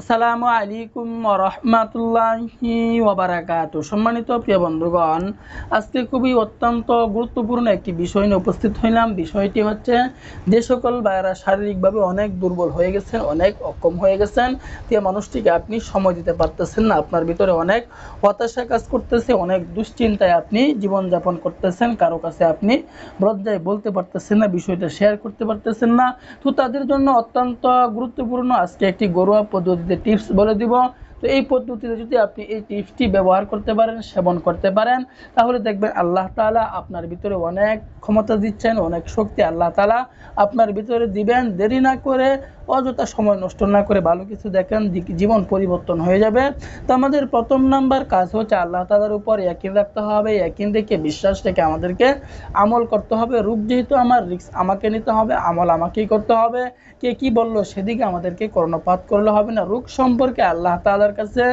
আসসালামু আলাইকুম রহমাতুল্লাহি ওবারাকাতু সম্মানিত প্রিয় বন্ধুগণ, আজকে খুবই অত্যন্ত গুরুত্বপূর্ণ একটি বিষয় নিয়ে উপস্থিত হইলাম। বিষয়টি হচ্ছে, যে সকল ভাইয়েরা শারীরিকভাবে অনেক দুর্বল হয়ে গেছেন অনেক অক্ষম হয়ে গেছেন, যে মানুষটিকে আপনি সময় দিতে পারতেছেন না, আপনার ভিতরে অনেক হতাশা কাজ করতেছে, অনেক দুশ্চিন্তায় আপনি জীবনযাপন করতেছেন, কারও কাছে আপনি লজ্জায় বলতে পারতেছেন না, বিষয়টা শেয়ার করতে পারতেছেন না। তো তাদের জন্য অত্যন্ত গুরুত্বপূর্ণ আজকে একটি ঘরোয়া পদ্ধতিতে টিপস বলে দিব, তো এই পদ্ধতিতে যদি আপনি এই টিপসটি ব্যবহার করতে পারেন, সেবন করতে পারেন, তাহলে দেখবেন আল্লাহ তালা আপনার ভিতরে অনেক ক্ষমতা দিচ্ছেন, অনেক শক্তি আল্লাহ তালা আপনার ভিতরে দিবেন। দেরি না করে অযথা সময় নষ্ট না করে ভালো কিছু দেখেন জীবন পরিবর্তন হয়ে যাবে। তো আমাদের প্রথম নাম্বার কাজ হচ্ছে আল্লাহ তালার উপর ইয়াকিন রাখতে হবে। ইয়াকিন দেখে বিশ্বাস রেখে আমাদেরকে আমল করতে হবে। রূপ যেহেতু আমার রিক্স আমাকে নিতে হবে, আমল আমাকেই করতে হবে। কে কি বলল সেদিকে আমাদেরকে কর্ণপাত করলে হবে না। রূপ সম্পর্কে আল্লাহ তালার কাছে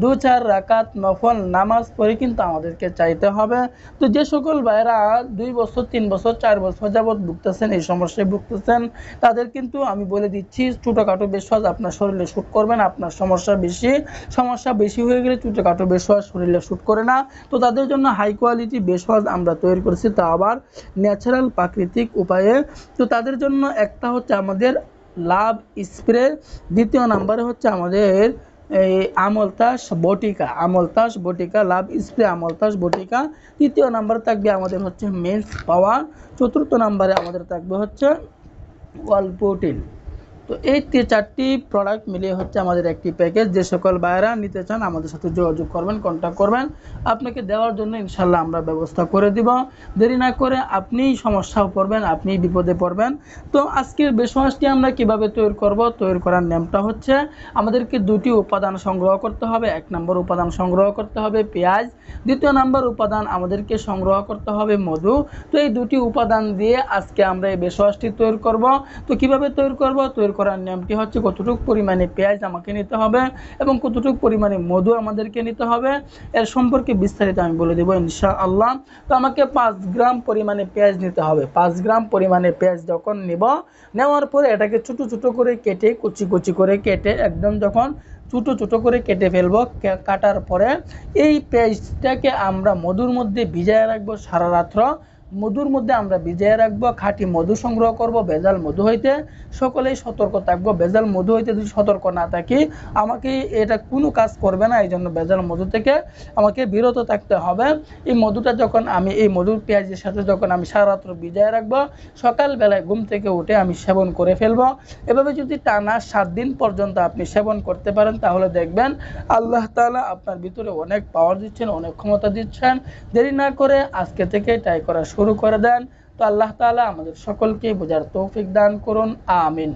দু চার রাকাত নফল নামাজ পড়ে কিন্তু আমাদেরকে চাইতে হবে। তো যে সকল ভাইরা দুই বছর, তিন বছর, চার বছর যাবৎ ভুগতেছেন, এই সমস্যায় ভুগতেছেন, তাদের কিন্তু আমি বলে দিচ্ছি, ছোটোখাটো বিশ্বাস আপনার শরীরে শ্যুট করবেন, আপনার সমস্যা বেশি। সমস্যা বেশি হয়ে গেলে ছোটোখাটো বিশ্বাস শরীরে শ্যুট করে না। তো তাদের জন্য হাই কোয়ালিটি বেশওয়াজ আমরা তৈরি করেছি, তা আবার ন্যাচারাল প্রাকৃতিক উপায়ে। তো তাদের জন্য একটা হচ্ছে আমাদের লাভ স্প্রে দ্বিতীয় নাম্বারে হচ্ছে আমাদের এই আমলতাস বটিকা। আমলতাস বটিকা, লাভ, স্প্রে আমলতাস বটিকা। তৃতীয় নাম্বার থাকবে আমাদের হচ্ছে মেন্স পাওয়ার। চতুর্থ নাম্বারে আমাদের থাকবে হচ্ছে ওয়াল প্রোটিন। তো এই চারটি প্রোডাক্ট মিলিয়ে হচ্ছে আমাদের একটি প্যাকেজ যে সকল বায়রা নিতে চান আমাদের সাথে যোগাযোগ করবেন কন্ট্যাক্ট করবেন। আপনাকে দেওয়ার জন্য ইনশাল্লাহ আমরা ব্যবস্থা করে দিব। দেরি না করে আপনিই সমস্যাও পড়বেন, আপনিই বিপদে পড়বেন। তো আজকের বেসমাসটি আমরা কীভাবে তৈরি করব, তৈরি করার নিয়মটা হচ্ছে আমাদেরকে দুটি উপাদান সংগ্রহ করতে হবে। এক নম্বর উপাদান সংগ্রহ করতে হবে পেঁয়াজ। দ্বিতীয় নম্বর উপাদান আমাদেরকে সংগ্রহ করতে হবে মধু। তো এই দুটি উপাদান দিয়ে আজকে আমরা এই বেসওয়াসটি তৈরি করব। তো কীভাবে তৈরি করব? তৈরি করার নিয়মটি হচ্ছে কতটুকু পরিমাণে পেঁয়াজ আমাকে নিতে হবে এবং কতটুকু পরিমাণে মধু আমাদেরকে নিতে হবে। এর সম্পর্কে বিস্তারিত আমি বলে দেবো ইনশা আল্লাহ তো আমাকে পাঁচ গ্রাম পরিমাণে পেঁয়াজ নিতে হবে। পাঁচ গ্রাম পরিমাণে পেঁয়াজ যখন নেব, নেওয়ার পরে এটাকে ছোটো ছোটো করে কেটে, কুচি কুচি করে কেটে, একদম যখন ছোটো ছোটো করে কেটে ফেলব কাটার পরে এই পেঁয়াজটাকে আমরা মধুর মধ্যে ভিজায় রাখব সারা রাত্র। মধুর মধ্যে আমরা ভিজিয়ে রাখব, খাঁটি মধু সংগ্রহ করব, ভেজাল মধু হইতে। সকলেই সতর্ক থাকব, ভেজাল মধু হইতে যদি সতর্ক না থাকি, আমাকে এটা কোনো কাজ করবে না এই জন্য ভেজাল মধু থেকে আমাকে বিরত থাকতে হবে। এই মধুটা যখন আমি, এই মধুর পেঁয়াজের সাথে যখন আমি সারা রাত্র ভিজায় রাখব, সকালবেলায় ঘুম থেকে উঠে আমি সেবন করে ফেলব। এভাবে যদি টানা সাত দিন পর্যন্ত আপনি সেবন করতে পারেন, তাহলে দেখবেন আল্লাহ তাআলা আপনার ভিতরে অনেক পাওয়ার দিচ্ছেন, অনেক ক্ষমতা দিচ্ছেন। দেরি না করে আজকে থেকে ট্রাই করা শুরু করে দেন। তো আল্লাহ তালা আমাদের সকলকে বোঝার তৌফিক দান করুন। আমিন।